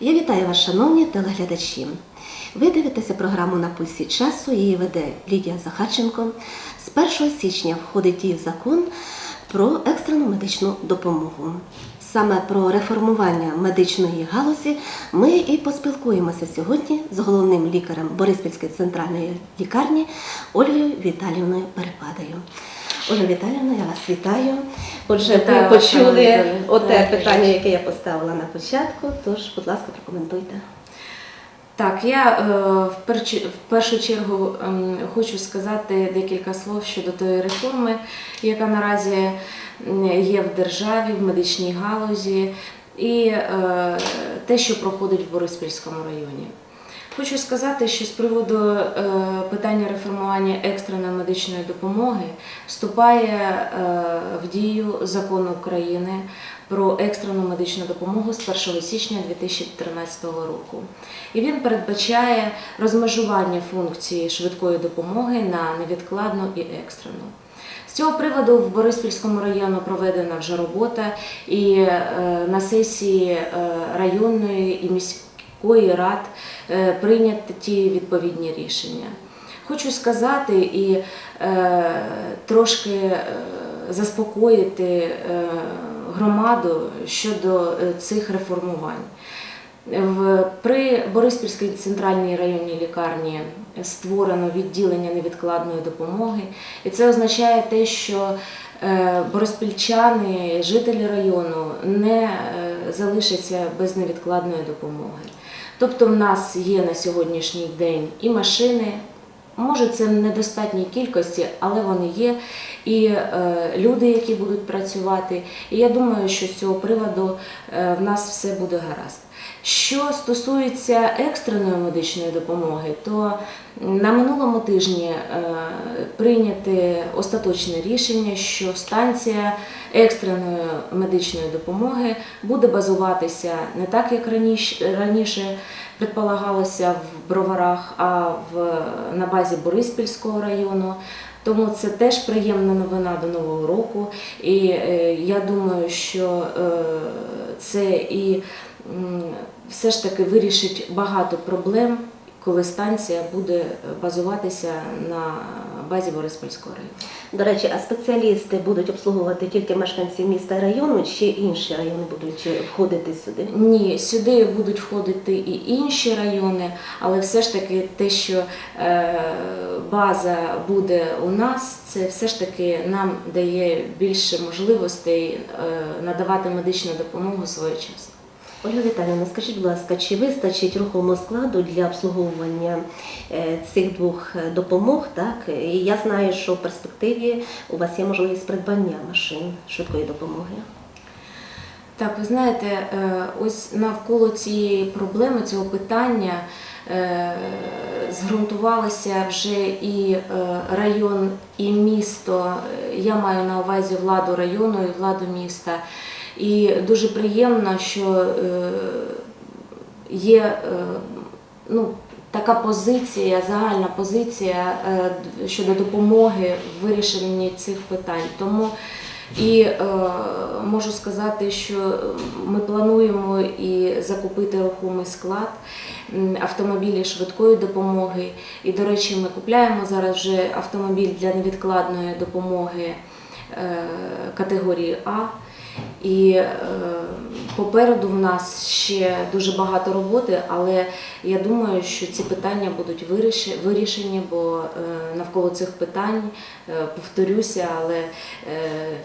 Я вітаю вас, шановні телеглядачі. Ви дивитеся програму на пульсі часу. Її веде Лідія Захарченко. З 1 січня входить в закон про екстрену медичну допомогу. Саме про реформування медичної галузі ми і поспілкуємося сьогодні з головним лікарем Бориспільської центральної лікарні Ольгою Віталівною Перепадою. Ольга Віталівна, я вас вітаю. Отже, ви почули оте питання, яке я поставила на початку. Тож, будь ласка, прокоментуйте. Так, я е, в, першу чергу ем, хочу сказати декілька слов щодо тої реформи, яка наразі є в державі, в медичній галузі, і е, те, що проходить в Бориспільському районі. Хочу сказати, що з приводу е, питання реформування екстреної медичної допомоги вступає е, в дію закон України про екстрену медичну допомогу з 1 січня 2013 року. І він передбачає розмежування функції швидкої допомоги на невідкладну і екстрену. З цього приводу в Бориспільському районі проведена вже робота, і е, на сесії районної і міської рад е, прийняті відповідні рішення. Хочу сказати і е, трошки е, заспокоїти громаду щодо цих реформувань. При Бориспільській центральній районній лікарні створено відділення невідкладної допомоги, і це означає те, що бориспільчани, жителі району не залишаться без невідкладної допомоги. Тобто, в нас є на сьогоднішній день і машини. Може, це в недостатній кількості, але вони є, і е, люди, які будуть працювати. І я думаю, що з цього приводу е, в нас все буде гаразд. Що стосується екстреної медичної допомоги, то на минулому тижні е, прийняте остаточне рішення, що станція екстреної медичної допомоги буде базуватися не так, як раніше, предполагалося в Броварах, а на базі Бориспільського району. Тому це теж приємна новина до нового року. І е, я думаю, що е, це і все ж таки вирішить багато проблем, коли станція буде базуватися на базі Бориспільського району. До речі, а спеціалісти будуть обслуговувати тільки мешканців міста району, чи інші райони будуть входити сюди? Ні, сюди будуть входити і інші райони, але все ж таки те, що е, база буде у нас, це все ж таки нам дає більше можливостей е, надавати медичну допомогу своєчасно. Ольга Віталіївна, скажіть, будь ласка, чи вистачить рухомого складу для обслуговування е, цих двох е, допомог? Так і я знаю, що в перспективі у вас є можливість придбання машин швидкої допомоги. Так, ви знаєте, е, ось навколо цієї проблеми, цього питання зґрунтувалися вже і район, і місто. Я маю на увазі владу району і владу міста. І дуже приємно, що е, є е, ну, така позиція, загальна позиція е, щодо допомоги в вирішенні цих питань. Тому і е, можу сказати, що ми плануємо і закупити рухомий склад, автомобілі швидкої допомоги. І, до речі, ми купляємо зараз вже автомобіль для невідкладної допомоги е, категорії А. І е, попереду в нас ще дуже багато роботи, але я думаю, що ці питання будуть вирішені, бо е, навколо цих питань, е, повторюся, але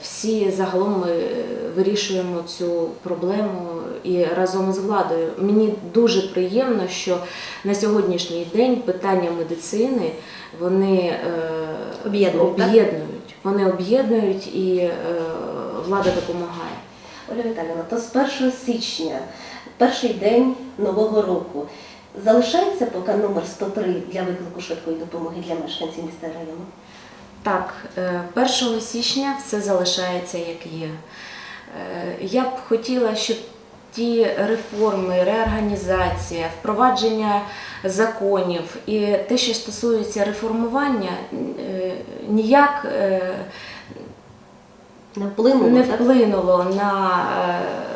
всі загалом ми вирішуємо цю проблему і разом з владою. Мені дуже приємно, що на сьогоднішній день питання медицини вони Об'єднують, об'єднують. Вони об'єднують і влада допомагає. Ольга Віталіївна, то з 1 січня, перший день нового року, залишається поки номер 103 для виклику швидкої допомоги для мешканців міста району? Так, е, 1 січня все залишається як є. Е, Я б хотіла, щоб ті реформи, реорганізація, впровадження законів і те, що стосується реформування, е, ніяк е, Не вплинуло, не так? вплинуло на е,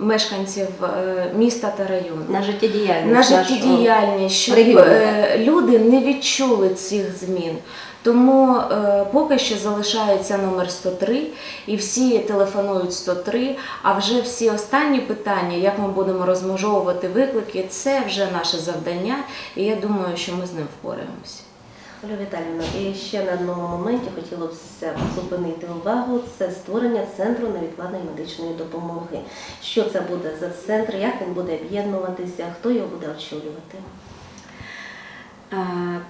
мешканців е, міста та району. На життєдіяльність. на життєдіяльність, щоб е, люди не відчули цих змін. Тому е, поки що залишається номер 103, і всі телефонують 103, а вже всі останні питання, як ми будемо розмежовувати виклики, це вже наше завдання, і я думаю, що ми з ним впораємося. Оля Віталіївна, і ще на одному моменті хотілося б зупинити увагу. Це створення центру невідкладної медичної допомоги. Що це буде за центр, як він буде об'єднуватися, хто його буде очолювати?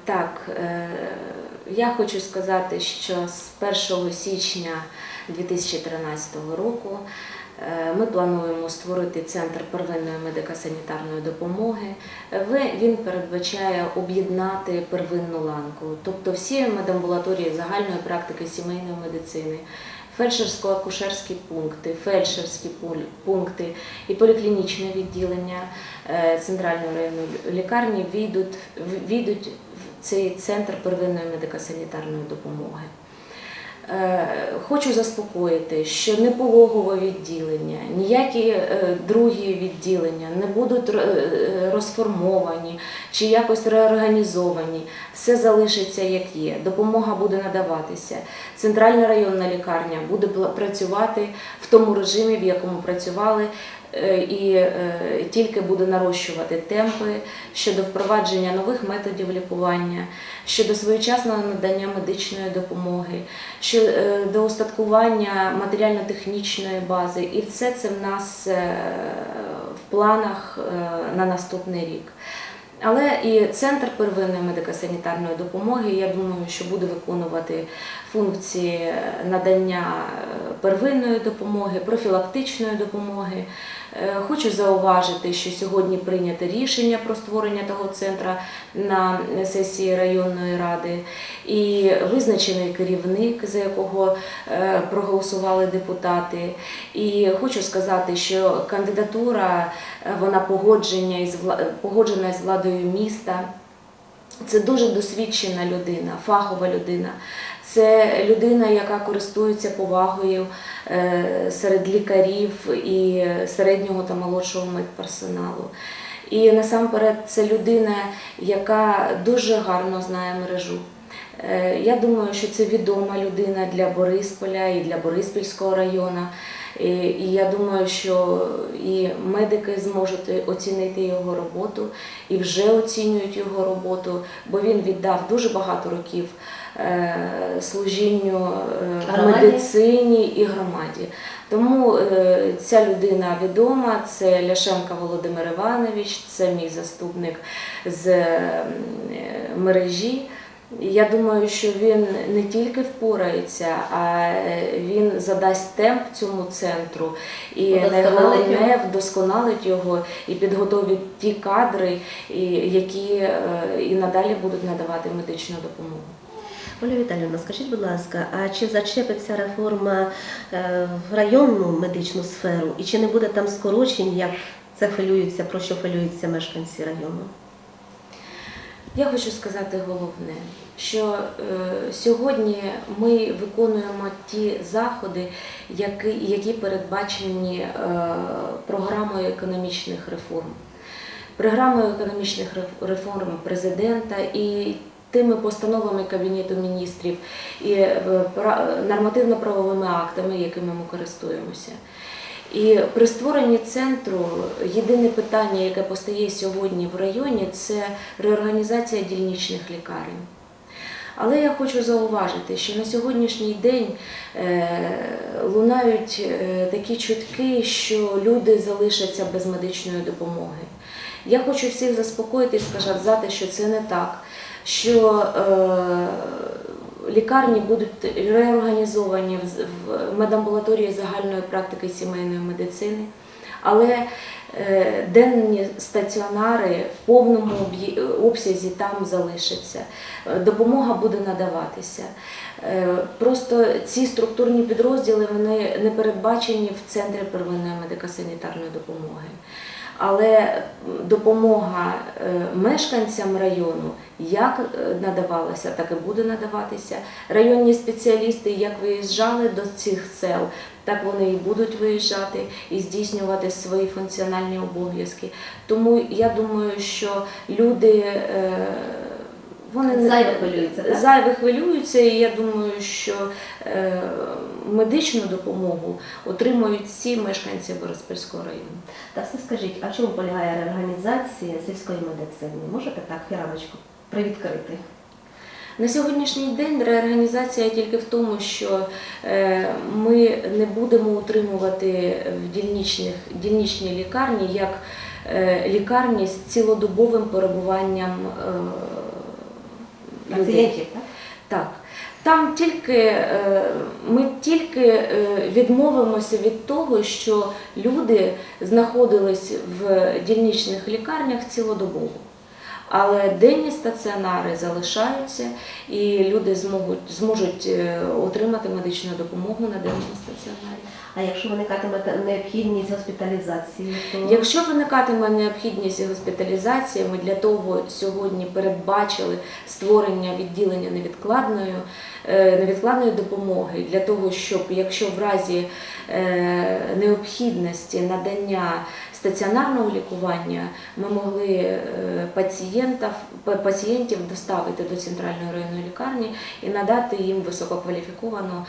Так, е, я хочу сказати, що з 1 січня 2013 року ми плануємо створити центр первинної медико-санітарної допомоги. Е, Він передбачає об'єднати первинну ланку, тобто всі медамбулаторії загальної практики сімейної медицини. Фельдшерсько-акушерські пункти, фельдшерські пункти і поліклінічне відділення е, центральної районної лікарні війдуть в цей центр первинної медико-санітарної допомоги. Е, Хочу заспокоїти, що не пологове відділення, ніякі е, другі відділення не будуть е, розформовані чи якось реорганізовані. Все залишиться як є. Допомога буде надаватися. Центральна районна лікарня буде працювати в тому режимі, в якому працювали, е, і е, тільки буде нарощувати темпи щодо впровадження нових методів лікування, щодо своєчасного надання медичної допомоги, щодо устаткування матеріально-технічної бази. І все це в нас е, в планах е, на наступний рік. Але і центр первинної медико-санітарної допомоги, я думаю, що буде виконувати функції надання е, первинної допомоги, профілактичної допомоги. Е, Хочу зауважити, що сьогодні прийнято рішення про створення того центру на сесії районної ради і визначений керівник, за якого е, проголосували депутати. І хочу сказати, що кандидатура е, вона погоджена з владою міста. Це дуже досвідчена людина, фахова людина. Це людина, яка користується повагою е, серед лікарів і середнього та молодшого медперсоналу. І насамперед це людина, яка дуже гарно знає мережу. Е, Я думаю, що це відома людина для Борисполя і для Бориспільського району. І я думаю, що і медики зможуть оцінити його роботу і вже оцінюють його роботу, бо він віддав дуже багато років служінню е, в Громаді? медицині і громаді. Тому е, ця людина відома. Це Ляшенко Володимир Іванович, це мій заступник з е, мережі. Я думаю, що він не тільки впорається, а е, він задасть темп цьому центру і найголовне вдосконалить його і підготовить ті кадри, які е, і надалі будуть надавати медичну допомогу. Оля Віталіївна, скажіть, будь ласка, а чи зачепиться реформа е, в районну медичну сферу, і чи не буде там скорочень, як це хвилюються, про що хвилюються мешканці району? Я хочу сказати головне, що е, сьогодні ми виконуємо ті заходи, які, які передбачені е, програмою економічних реформ. Програмою економічних реформ президента і тими постановами Кабінету міністрів і е, нормативно-правовими актами, якими ми користуємося. І при створенні центру єдине питання, яке постає сьогодні в районі, це реорганізація дільничних лікарень. Але я хочу зауважити, що на сьогоднішній день е, лунають е, такі чутки, що люди залишаться без медичної допомоги. Я хочу всіх заспокоїти і сказати, що це не так. Що е, лікарні будуть реорганізовані в медамбулаторії загальної практики сімейної медицини, але е, денні стаціонари в повному обсязі там залишаться. Е, Допомога буде надаватися. Просто ці структурні підрозділи вони не передбачені в центрі первинної медико-санітарної допомоги. Але допомога е, мешканцям району як е, надавалася, так і буде надаватися. Районні спеціалісти як виїжджали до цих сел, так вони і будуть виїжджати і здійснювати свої функціональні обов'язки. Тому я думаю, що люди е, вони Зайве хвилюються, так? зайве хвилюються, і я думаю, що е, медичну допомогу отримують всі мешканці Бориспільського району. Та все скажіть, а в чому полягає реорганізація сільської медицини? Можете так фіраночку привідкрити? На сьогоднішній день реорганізація тільки в тому, що е, ми не будемо утримувати в дільничних, дільничній лікарні як е, лікарні з цілодобовим перебуванням е. Пацієнтів, так? Так. Там тільки е, ми тільки е, відмовимося від того, що люди знаходились в дільничних лікарнях цілодобово. Але денні стаціонари залишаються, і люди зможуть, зможуть е, отримати медичну допомогу на денному стаціонарі. А якщо виникатиме необхідність госпіталізації, то Якщо виникатиме необхідність госпіталізації, ми для того сьогодні передбачили створення відділення невідкладної, е, невідкладної допомоги для того, щоб якщо в разі е, необхідності надання стаціонарного лікування ми могли е, пацієнтів, пацієнтів доставити до центральної районної лікарні і надати їм висококваліфіковану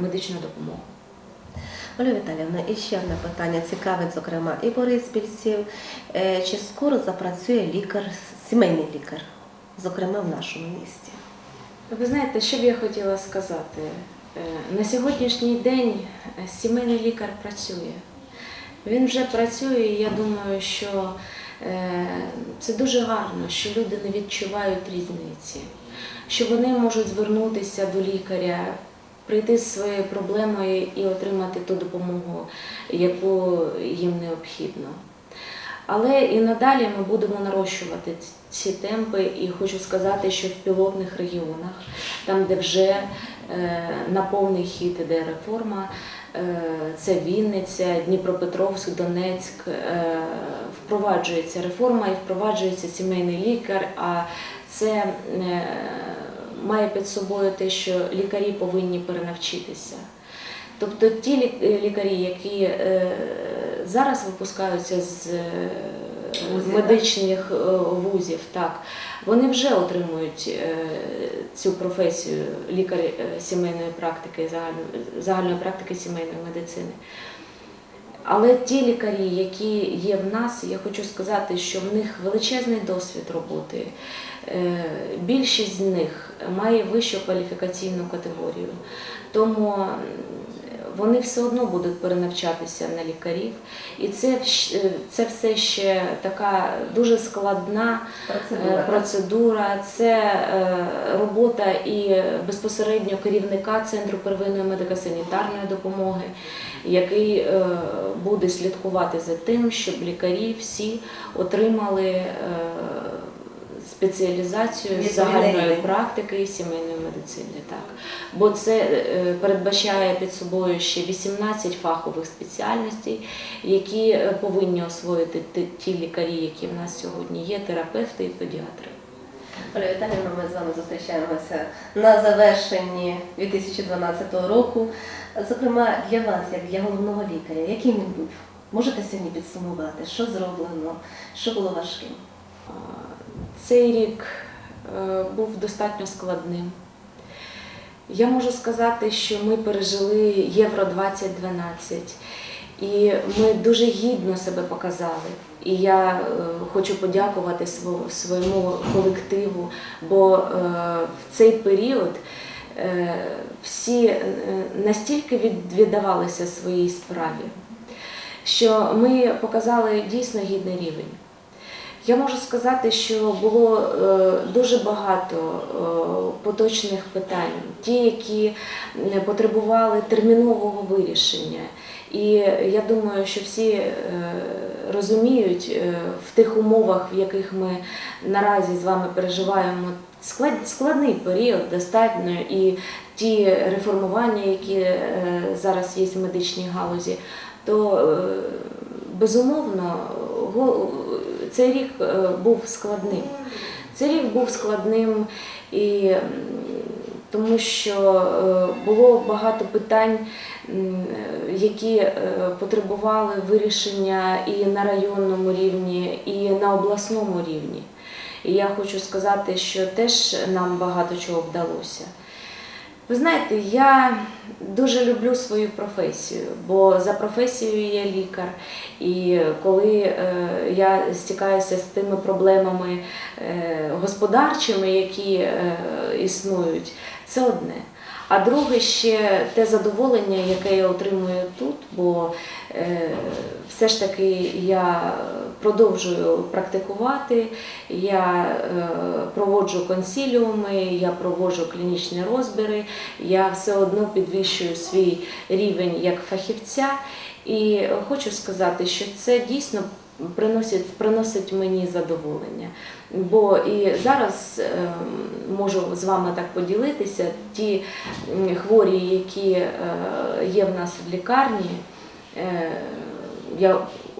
медичну допомогу. Оля Віталіївна, і ще одне питання цікавить, зокрема, і бориспільців. Е, Чи скоро запрацює лікар, сімейний лікар, зокрема в нашому місті? Ви знаєте, що б я хотіла сказати? Е, На сьогоднішній день е, сімейний лікар працює. Він вже працює, і я думаю, що це дуже гарно, що люди не відчувають різниці, що вони можуть звернутися до лікаря, прийти з своєю проблемою і отримати ту допомогу, яку їм необхідно. Але і надалі ми будемо нарощувати ці темпи, і хочу сказати, що в пілотних регіонах, там, де вже е, на повний хід іде реформа, е, це Вінниця, Дніпропетровськ, Донецьк, е, впроваджується реформа і впроваджується сімейний лікар. А це має під собою те, що лікарі повинні перенавчитися. Тобто ті лікарі, які е, зараз випускаються з е, медичних е, вузів, так, вони вже отримують е, цю професію лікарі е, сімейної практики, загальної практики сімейної медицини. Але ті лікарі, які є в нас, я хочу сказати, що в них величезний досвід роботи. Е, Більшість з них має вищу кваліфікаційну категорію. Тому вони все одно будуть перенавчатися на лікарів. І це, е, це все ще така дуже складна е, Процедура. процедура, це робота і безпосередньо керівника Центру первинної медико-санітарної допомоги, який буде слідкувати за тим, щоб лікарі всі отримали спеціалізацію з загальної практики і сімейної медицини. Так. Бо це е, передбачає під собою ще 18 фахових спеціальностей, які е, повинні освоїти ті- ті лікарі, які в нас сьогодні є, терапевти і педіатри. Оля Віталіївна, ми з вами зустрічаємося на завершенні 2012 року. Зокрема, для вас, як для головного лікаря, яким він був? Можете сьогодні підсумувати, що зроблено, що було важким? Цей рік е, був достатньо складним. Я можу сказати, що ми пережили Євро 2012 і ми дуже гідно себе показали. І я е, хочу подякувати своєму колективу, бо е, в цей період всі настільки віддавалися своїй справі, що ми показали дійсно гідний рівень. Я можу сказати, що було е, дуже багато е, поточних питань, ті, які потребували термінового вирішення. І я думаю, що всі е, розуміють в тих умовах, в яких ми наразі з вами переживаємо складний період достатньо, і ті реформування, які зараз є в медичній галузі, то безумовно цей рік е, був складним. Цей рік був складним і тому що е, було багато питань, які е, потребували вирішення і на районному рівні, і на обласному рівні. І я хочу сказати, що теж нам багато чого вдалося. Ви знаєте, я дуже люблю свою професію, бо за професією я лікар. І коли е, я стикаюся з тими проблемами е, господарчими, які е, існують, це одне. А друге ще те задоволення, яке я отримую тут, бо е, все ж таки я продовжую практикувати, я е, проводжу консіліуми, я проводжу клінічні розбіри, я все одно підвищую свій рівень як фахівця. І хочу сказати, що це дійсно приносить, приносить мені задоволення. Бо і зараз е, можу з вами так поділитися, ті хворі, які е, є в нас в лікарні, е, я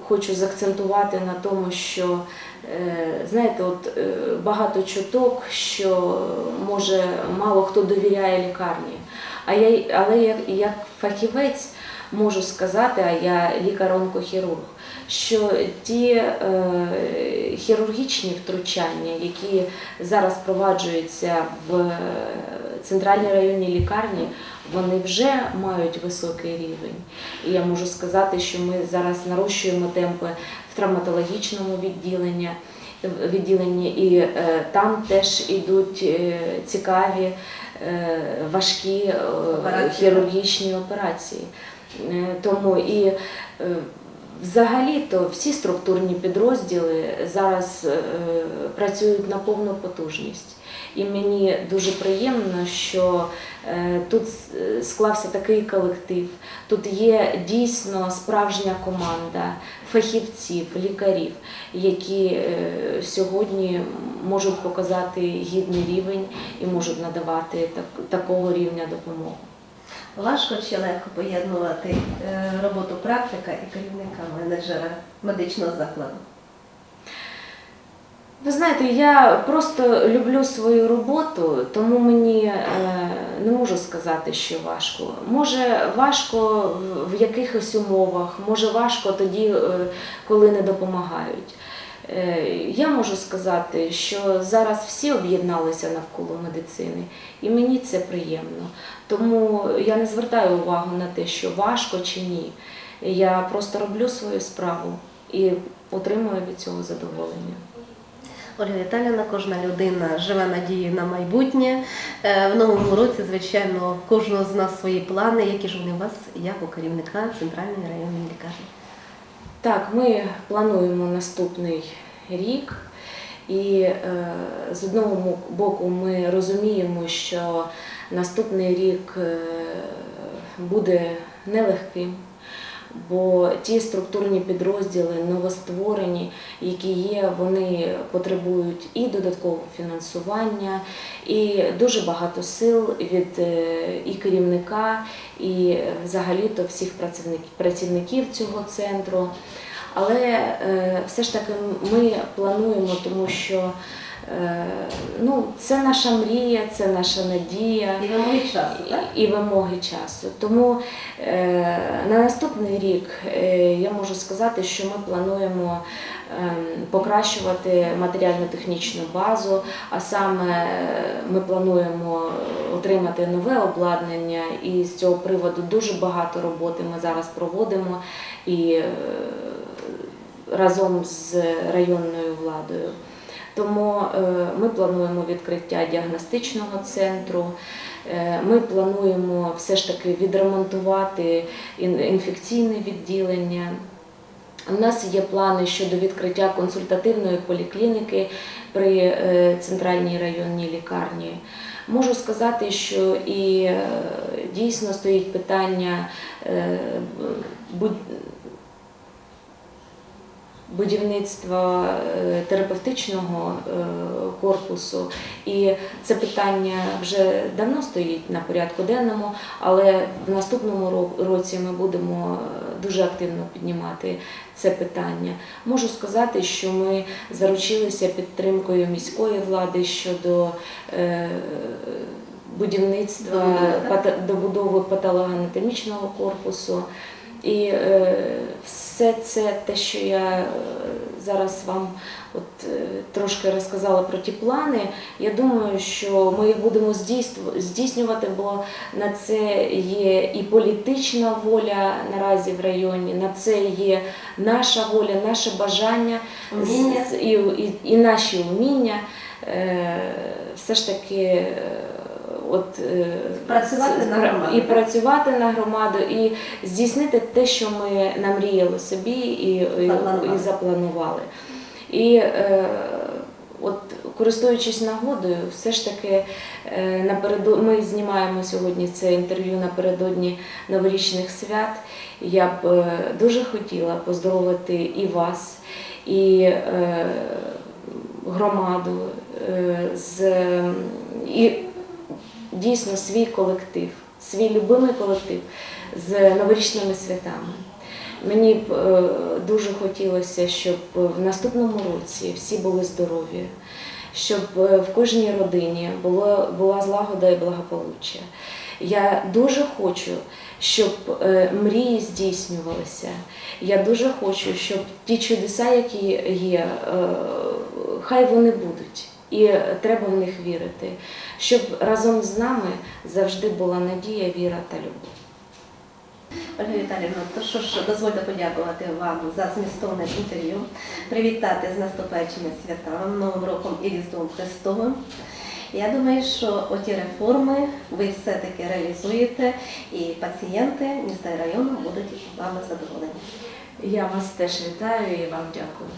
хочу заакцентувати на тому, що е, знаєте, от багато чуток, що може мало хто довіряє лікарні. А я, але як, як фахівець можу сказати, а я лікар-онкохірург, що ті е, хірургічні втручання, які зараз впроваджуються в е, центральній районній лікарні, вони вже мають високий рівень. І я можу сказати, що ми зараз нарощуємо темпи в травматологічному відділенні, відділенні і е, там теж ідуть е, цікаві, е, важкі е, хірургічні операції. Е, Тому і е, взагалі-то всі структурні підрозділи зараз е, працюють на повну потужність. І мені дуже приємно, що е, тут склався такий колектив. Тут є дійсно справжня команда фахівців, лікарів, які е, сьогодні можуть показати гідний рівень і можуть надавати так, такого рівня допомогу. Важко чи легко поєднувати е, роботу практика і керівника менеджера медичного закладу? Ви знаєте, я просто люблю свою роботу, тому мені е, не можу сказати, що важко. Може важко в- якихось умовах, може важко тоді, е, коли не допомагають. Е, Я можу сказати, що зараз всі об'єдналися навколо медицини, і мені це приємно. Тому я не звертаю увагу на те, що важко чи ні. Я просто роблю свою справу і отримую від цього задоволення. Ольга Віталіївна, кожна людина живе надією на майбутнє. Е, В новому році, звичайно, кожного з нас свої плани, які ж вони у вас, як у керівника центральної районної лікарні. Так, ми плануємо наступний рік, і е, з одного боку ми розуміємо, що наступний рік е, буде нелегким. Бо ті структурні підрозділи новостворені, які є, вони потребують і додаткового фінансування, і дуже багато сил від е, і керівника, і взагалі-то всіх працівників, цього центру. Але е, все ж таки ми плануємо, тому що ну, це наша мрія, це наша надія І вимоги часу, так? і вимоги часу. Тому е, на наступний рік е, я можу сказати, що ми плануємо ем, покращувати матеріально-технічну базу, а саме е, ми плануємо отримати нове обладнання, і з цього приводу дуже багато роботи ми зараз проводимо і е, разом з районною владою. Тому е, ми плануємо відкриття діагностичного центру. Е, Ми плануємо все ж таки відремонтувати інфекційне відділення. У нас є плани щодо відкриття консультативної поліклініки при е, центральній районній лікарні. Можу сказати, що і дійсно стоїть питання будь- будівництва е, терапевтичного е, корпусу. І це питання вже давно стоїть на порядку денному, але в наступному році ми будемо е, дуже активно піднімати це питання. Можу сказати, що ми заручилися підтримкою міської влади щодо будівництва добудови патологоанатомічного корпусу. І е, все це те, що я е, зараз вам от, е, трошки розказала про ті плани, я думаю, що ми їх будемо здійсню- здійснювати, бо на це є і політична воля наразі в районі, на це є наша воля, наше бажання Уміння. і, і, і наші вміння. Е, все ж таки. От, е, Працювати на громаду, і працювати на громаду, і здійснити те, що ми намріяли собі і, Запланували. і запланували. І е, от користуючись нагодою, все ж таки е, напереду ми знімаємо сьогодні це інтерв'ю напередодні новорічних свят. Я б е, дуже хотіла поздоровити і вас, і е, громаду з і дійсно свій колектив, свій любимий колектив з новорічними святами. Мені б е, дуже хотілося, щоб в наступному році всі були здорові, щоб е, в кожній родині було, була злагода і благополуччя. Я дуже хочу, щоб е, мрії здійснювалися. Я дуже хочу, щоб ті чудеса, які є, хай вони будуть. І треба в них вірити, щоб разом з нами завжди була надія, віра та любов. Ольга Віталіївна, то що ж, дозвольте подякувати вам за змістовне інтерв'ю, привітати з наступаючими святами, Новим роком і Різдвом Христовим. Я думаю, що оті реформи ви все-таки реалізуєте, і пацієнти міста і району будуть вами задоволені. Я вас теж вітаю і вам дякую.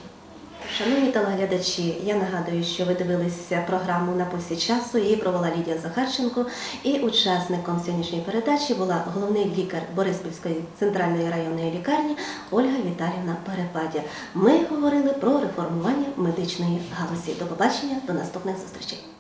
Шановні телеглядачі, я нагадую, що ви дивилися програму на пульсі часу. Її провела Лідія Захарченко. І учасником сьогоднішньої передачі була головний лікар Бориспільської центральної районної лікарні Ольга Віталівна Перепадя. Ми говорили про реформування медичної галузі. До побачення, до наступних зустрічей.